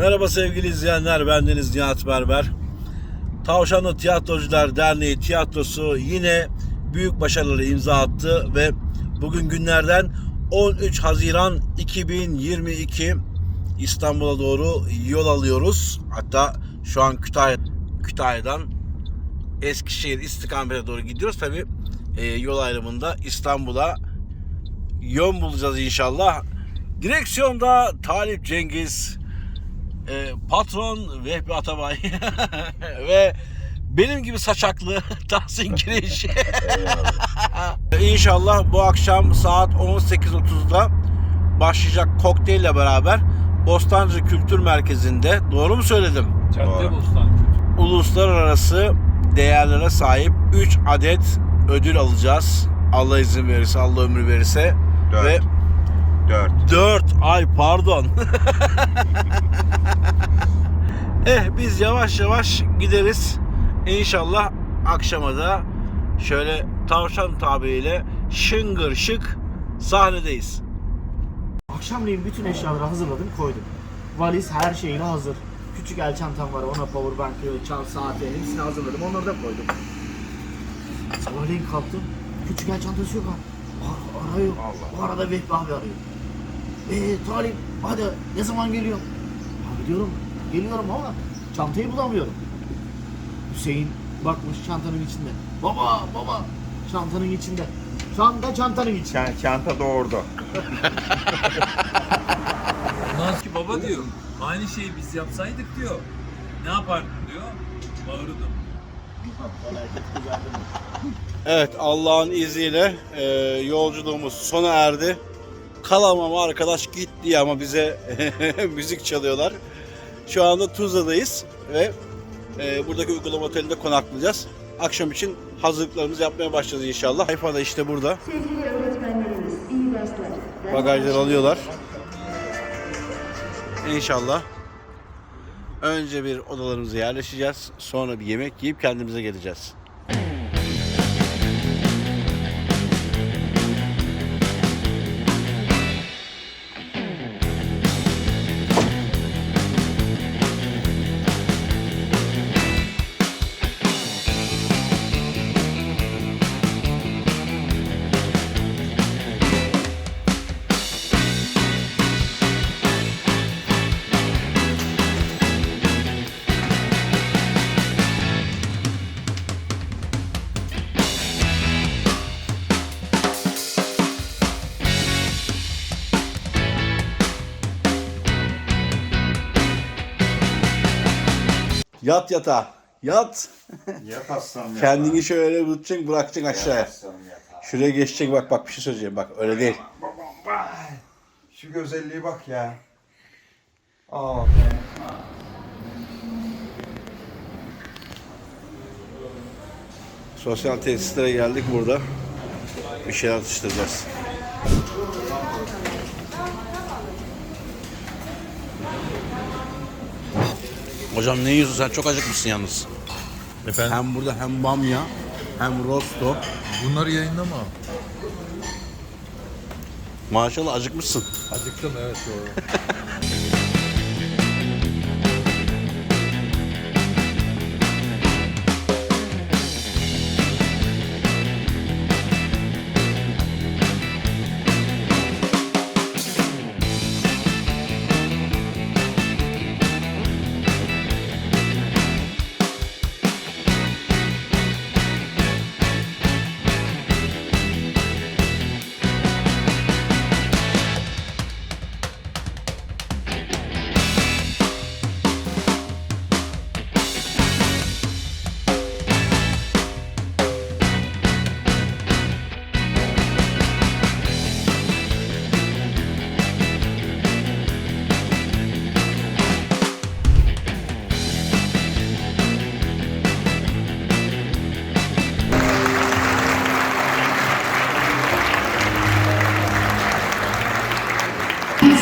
Merhaba sevgili izleyenler, bendeniz Nihat Berber. Tavşanlı Tiyatrocular Derneği tiyatrosu yine büyük başarıları imza attı ve bugün günlerden 13 Haziran 2022 İstanbul'a doğru yol alıyoruz. Hatta şu an Kütahya, Kütahya'dan Eskişehir istikametine doğru gidiyoruz. Tabi yol ayrımında İstanbul'a yön bulacağız inşallah. Direksiyonda Talip Cengiz, e, patron Vehbi Atabay ve benim gibi saçaklı Tahsin Kiriş. İnşallah bu akşam saat 18.30'da başlayacak kokteylle beraber Bostancı Kültür Merkezi'nde doğru mu söyledim? Cadde Bostan. Uluslararası değerlere sahip 3 adet ödül alacağız. Allah izin verirse, Allah ömür verirse. Dört. Ve Dört. 4 ay pardon. eh biz yavaş yavaş gideriz. İnşallah akşama da şöyle tavşan tabiriyle şıngır şık sahnedeyiz. Akşamleyin bütün eşyaları hazırladım koydum. Valiz her şeyle hazır. Küçük el çantam var ona power bank'ı, çal saati hepsini hazırladım onları da koydum. Sabahleyin kalktım. Küçük el çantası yok ha. Ar- arıyor. Bu arada Vehbi abi arıyor. Eee Talip hadi ne zaman geliyor? Abi diyorum geliyorum ama çantayı bulamıyorum. Hüseyin bakmış çantanın içinde. Baba baba çantanın içinde. Çanta çantanın içinde. Ç- çanta orada. Ondan ki baba diyor. Aynı şeyi biz yapsaydık diyor. Ne yapardın diyor. Bağırırdım. Evet Allah'ın izniyle e, yolculuğumuz sona erdi. Kalamam arkadaş gitti ama bize müzik çalıyorlar. Şu anda Tuzla'dayız ve e, buradaki uygulama otelinde konaklayacağız. Akşam için hazırlıklarımızı yapmaya başlayacağız inşallah. Sayfa da işte burada. Sevgili öğretmenlerimiz, iyi dersler. Bagajları alıyorlar. İnşallah. Önce bir odalarımıza yerleşeceğiz. Sonra bir yemek yiyip kendimize geleceğiz. Yat yatağa. Yat. Yat aslanım yat. Kendini şöyle tutacaksın bırakacaksın aşağıya. Aslanım yat. Şuraya geçeceksin bak bak bir şey söyleyeceğim bak öyle değil. Şu güzelliğe bak ya. Aa. Sosyal tesislere geldik burada. Bir şeyler atıştıracağız. Hocam ne yiyorsun sen? Çok acıkmışsın yalnız. Efendim? Hem burada hem bamya hem rosto. Bunları yayınlama. Maşallah acıkmışsın. Acıktım evet doğru.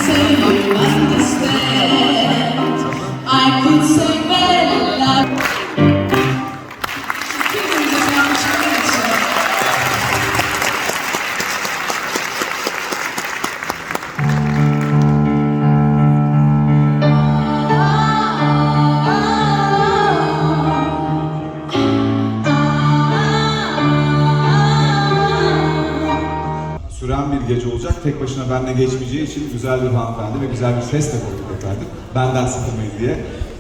say you understand. I could say. Tek başına benle geçmeyeceği için güzel bir hanımefendi ve güzel bir ses de koyduk efendim. Benden sıkılmayın diye.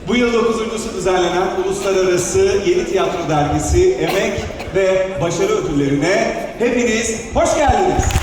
Bu yıl 9.sü düzenlenen Uluslararası Yeni Tiyatro Dergisi Emek ve Başarı Ödülleri'ne hepiniz hoş geldiniz.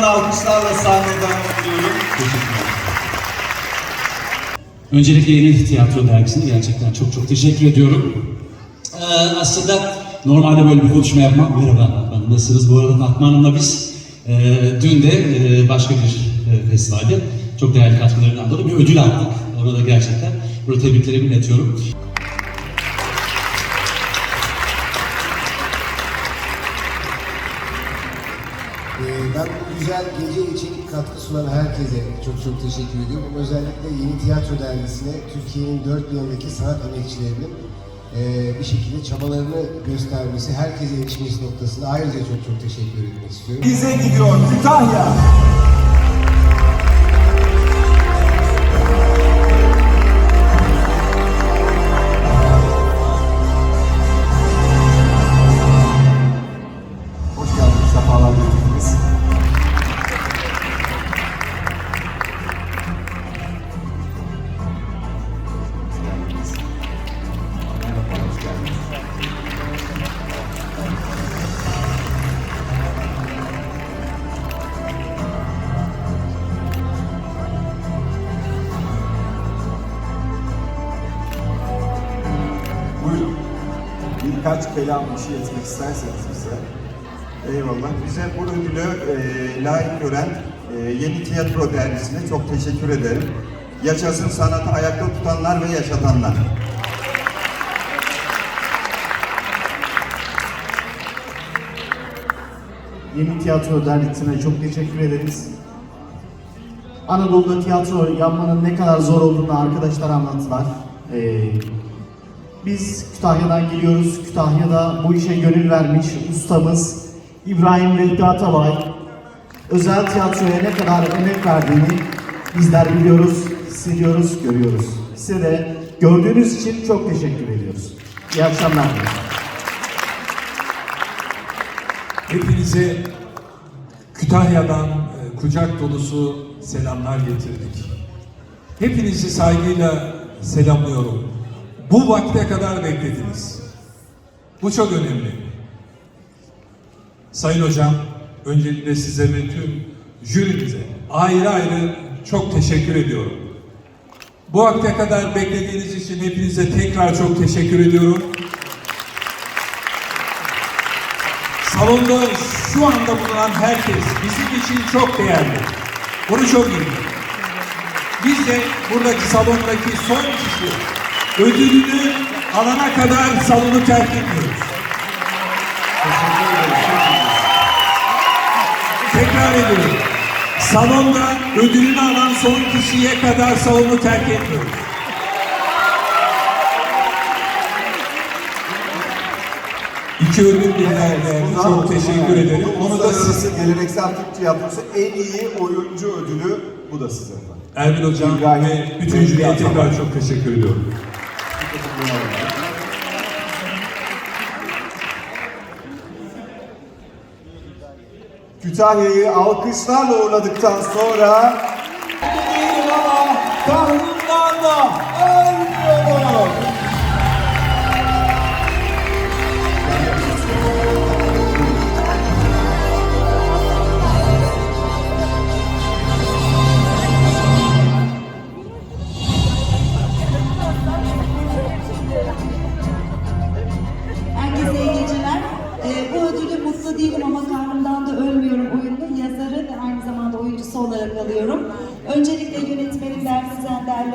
Kocaman alkışlarla sahneden alıyorum. Teşekkürler. Öncelikle Yeni Tiyatro Dergisi'ne gerçekten çok çok teşekkür ediyorum. Ee, aslında normalde böyle bir konuşma yapmam. Merhaba, ben nasılsınız? Bu arada Fatma Hanım'la biz e, dün de e, başka bir e, festivalde çok değerli katkılarından dolayı bir ödül aldık. Orada da gerçekten burada tebriklerimi iletiyorum. Ben bu güzel gece için katkı sunan herkese çok çok teşekkür ediyorum. Özellikle Yeni Tiyatro Dergisi'ne Türkiye'nin dört bir yanındaki sanat emekçilerinin eee, bir şekilde çabalarını göstermesi, herkese erişmesi noktasında ayrıca çok çok teşekkür etmek istiyorum. Bize gidiyor Kütahya. Birkaç kelam bir şey etmek isterseniz bize. Eyvallah. Bize bu ödülü e, layık gören e, Yeni Tiyatro Dergisi'ne çok teşekkür ederim. Yaşasın sanatı ayakta tutanlar ve yaşatanlar. Yeni Tiyatro Dergisi'ne çok teşekkür ederiz. Anadolu'da tiyatro yapmanın ne kadar zor olduğunu arkadaşlar anlattılar. Ee, biz Kütahya'dan geliyoruz. Kütahya'da bu işe gönül vermiş ustamız İbrahim Vehbi Atabay özel tiyatroya ne kadar emek verdiğini bizler biliyoruz, hissediyoruz, görüyoruz. Size de gördüğünüz için çok teşekkür ediyoruz. İyi akşamlar. Hepinize Kütahya'dan e, kucak dolusu selamlar getirdik. Hepinizi saygıyla selamlıyorum. Bu vakte kadar beklediniz. Bu çok önemli. Sayın Hocam, öncelikle size ve tüm jürimize ayrı ayrı çok teşekkür ediyorum. Bu vakte kadar beklediğiniz için hepinize tekrar çok teşekkür ediyorum. Salonda şu anda bulunan herkes bizim için çok değerli. Bunu çok iyi. Biz de buradaki salondaki son kişi ödülünü alana kadar salonu terk etmiyoruz. Tekrar ediyorum. Salonda ödülünü alan son kişiye kadar salonu terk etmiyoruz. İki ödül birlerine çok teşekkür ederim. Onu da siz Uluslararası Geleneksel Türk Tiyatrosu en iyi oyuncu ödülü bu da size. Erbil Hocam ve bütün jüriye tekrar çok teşekkür ediyorum. Kütahya'yı alkışlarla uğurladıktan sonra Değilim da ölmüyorum.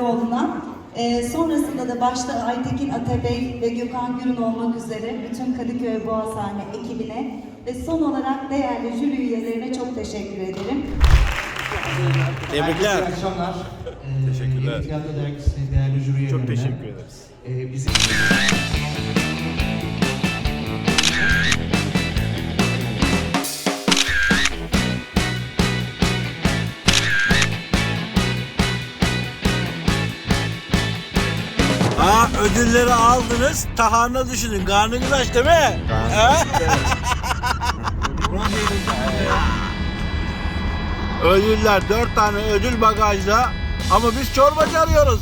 Zenderlioğlu'na, e, sonrasında da başta Aytekin Atabey ve Gökhan Gürün olmak üzere bütün Kadıköy Boğazhane ekibine ve son olarak değerli jüri üyelerine çok teşekkür ederim. Tebrikler. İyi akşamlar. Ee, Teşekkürler. Yeni Tiyatro Dergisi değerli jüri üyelerine. Çok teşekkür ederiz. Ee, bizim ödülleri aldınız. Tahanla düşünün. Karnınız aç değil mi? Ödüller dört tane ödül bagajda ama biz çorbacı arıyoruz.